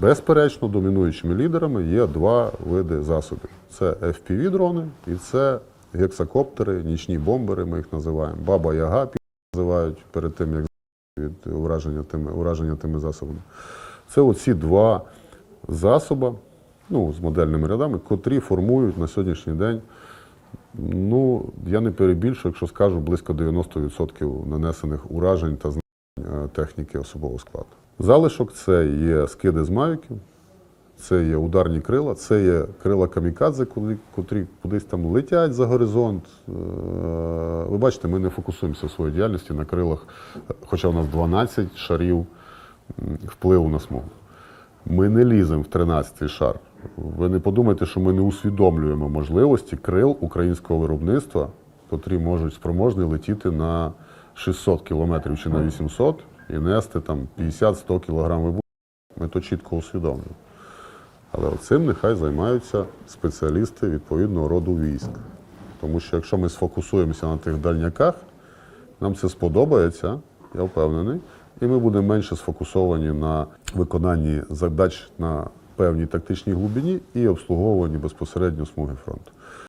Безперечно, домінуючими лідерами є два види засобів: це FPV-дрони і це гексакоптери, нічні бомбери, ми їх називаємо. Баба Яга називають перед тим, як від ураження тими, ураження тими засобами. Це оці два засоби, ну, з модельними рядами, котрі формують на сьогоднішній день. Ну, я не перебільшую, якщо скажу близько 90% нанесених уражень та знищень е, техніки особового складу. Залишок це є скиди з мавіків, це є ударні крила, це є крила камікадзе, котрі кудись там летять за горизонт. Е, Ви бачите, ми не фокусуємося в своїй діяльності на крилах, хоча у нас 12 шарів впливу на смугу. Ми не ліземо в 13-й шар. Ви не подумайте, що ми не усвідомлюємо можливості крил українського виробництва, котрі можуть спроможні летіти на 600 кілометрів чи на 800 і нести там 50-100 кілограм вибуху. Ми то чітко усвідомлюємо. Але цим нехай займаються спеціалісти відповідного роду військ. Тому що якщо ми сфокусуємося на тих дальняках, нам це сподобається, я впевнений, і ми будемо менше сфокусовані на виконанні задач на певній тактичній глибині і обслуговуванні безпосередньо смуги фронту.